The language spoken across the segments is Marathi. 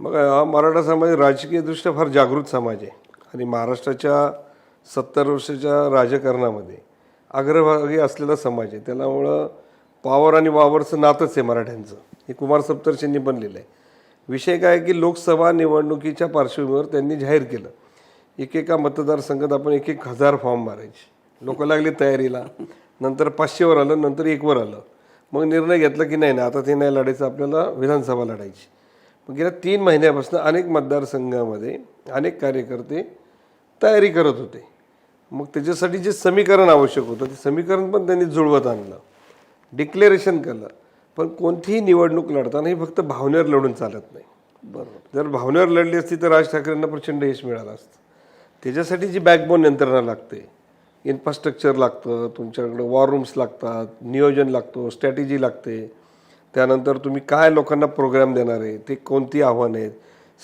मग हा मराठा समाज राजकीयदृष्ट्या फार जागृत समाज आहे. आणि महाराष्ट्राच्या सत्तर वर्षाच्या राजकारणामध्ये अग्रभागी असलेला समाज आहे. त्यामुळं पावर आणि वावरचं नातंच आहे मराठ्यांचं. हे कुमार सप्तर्षींनी पण लिहिलं आहे. विषय काय आहे की लोकसभा निवडणुकीच्या पार्श्वभूमीवर त्यांनी जाहीर केलं. एकेका मतदारसंघात आपण एक एक हजार फॉर्म मारायचे लोक लागली तयारीला. नंतर पाचशेवर आलं नंतर एकवर आलं. मग निर्णय घेतला की नाही ना आता ते नाही लढायचं आपल्याला विधानसभा लढायची. गेल्या तीन महिन्यापासून अनेक मतदारसंघामध्ये अनेक कार्यकर्ते तयारी करत होते. मग त्याच्यासाठी जे समीकरण आवश्यक होतं ते समीकरण पण त्यांनी जुळवत आणलं. डिक्लेरेशन केलं. पण कोणतीही निवडणूक लढताना ही फक्त भावनेवर लढून चालत नाही. बरोबर. जर भावनेवर लढली असती तर राज ठाकरेंना प्रचंड यश मिळालं असतं. त्याच्यासाठी जी बॅकबोन यंत्रणा लागते इन्फ्रास्ट्रक्चर लागतं तुमच्याकडे वॉर रूम्स लागतात नियोजन लागतो स्ट्रॅटेजी लागते. त्यानंतर तुम्ही काय लोकांना प्रोग्राम देणार आहे ते कोणती आव्हानं आहेत?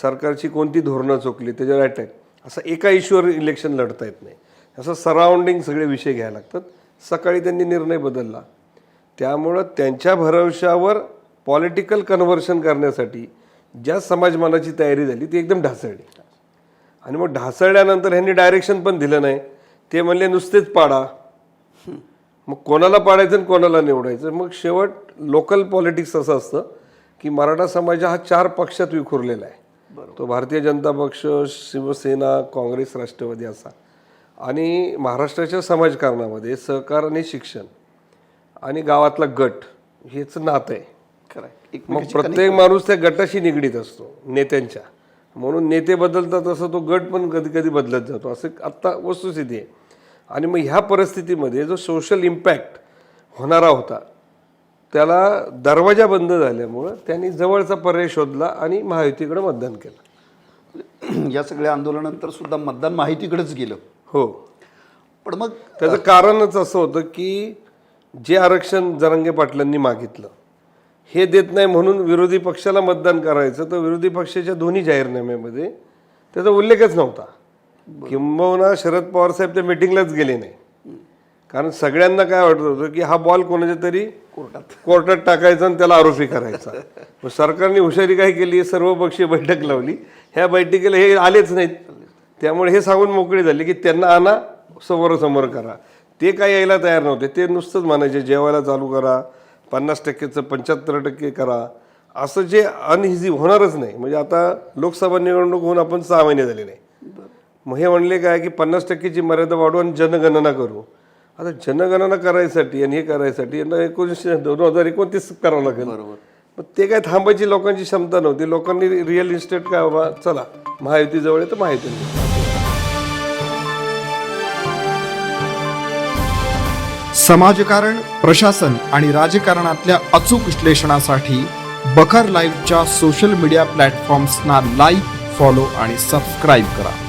सरकारची कोणती धोरणं चुकली त्याच्यावर अटॅक असं एका इश्यूवर इलेक्शन लढता येत नाही. असं सराउंडिंग सगळे विषय घ्यायला लागतात. सकाळी त्यांनी निर्णय बदलला. त्यामुळं त्यांच्या भरवशावर पॉलिटिकल कन्व्हर्शन करण्यासाठी ज्या समाजमानाची तयारी झाली ती एकदम ढासळली. आणि मग ढासळल्यानंतर ह्यांनी डायरेक्शन पण दिलं नाही. ते म्हणले नुसतेच पाडा. मग कोणाला पाडायचं आणि कोणाला निवडायचं? मग शेवट लोकल पॉलिटिक्स असं असतं की मराठा समाज हा चार पक्षात विखुरलेला आहे. तो भारतीय जनता पक्ष शिवसेना काँग्रेस राष्ट्रवादी असा. आणि महाराष्ट्राच्या समाजकारणामध्ये सहकार आणि शिक्षण आणि गावातला गट हेच नातं आहे. खरं. मग प्रत्येक माणूस त्या गटाशी निगडीत असतो नेत्यांच्या. म्हणून नेते बदलतात तसं तो गट पण कधी कधी बदलत जातो. असं आत्ता वस्तुस्थिती आहे. आणि मग ह्या परिस्थितीमध्ये जो सोशल इम्पॅक्ट होणारा होता त्याला दरवाजा बंद झाल्यामुळं त्यांनी जवळचा पर्याय शोधला आणि महायुतीकडे मतदान केलं. या सगळ्या आंदोलनानंतर सुद्धा मतदान माहितीकडेच गेलं. हो. पण मग त्याचं कारणच असं होतं की जे आरक्षण जरांगे पाटलांनी मागितलं हे देत नाही म्हणून विरोधी पक्षाला मतदान करायचं तर विरोधी पक्षाच्या दोन्ही जाहीरनाम्यामध्ये त्याचा उल्लेखच नव्हता. किंबहुना शरद पवार साहेब त्या मिटिंगलाच गेले नाही. कारण सगळ्यांना काय वाटत होतं की हा बॉल कोणाच्या तरी कोर्टात. कोर्टात टाकायचा आणि त्याला आरोपी करायचा. मग सरकारने हुशारी काय केली? सर्वपक्षीय बैठक लावली. ह्या बैठकीला हे आलेच नाहीत. त्यामुळे हे सांगून मोकळे झाले की त्यांना आणा समोरासमोर करा. ते काय यायला तयार नव्हते. ते नुसतंच म्हणायचे जेवायला चालू करा पन्नास टक्केचं पंच्याहत्तर टक्के करा. असं जे अनइझी होणारच नाही. म्हणजे आता लोकसभा निवडणूक होऊन आपण सहा महिने झाले नाही. मग हे म्हणले काय की पन्नास टक्केची मर्यादा वाढवू आणि जनगणना करू. आता जनगणना करायसाठी आणि हे करायसाठी यांना एकोणीसशे दोन हजार एकोणतीस करावं लागेल. मग ते काय थांबायची लोकांची क्षमता नव्हती. लोकांनी रिअल इस्टेट काय बाबा चला महायुतीजवळ आहे तर महायुती समाजकारण प्रशासन आणि राजकारणातल्या अचूक विश्लेषणासाठी बखर लाईव्हच्या सोशल मीडिया प्लॅटफॉर्म्सना लाईक फॉलो आणि सबस्क्राईब करा.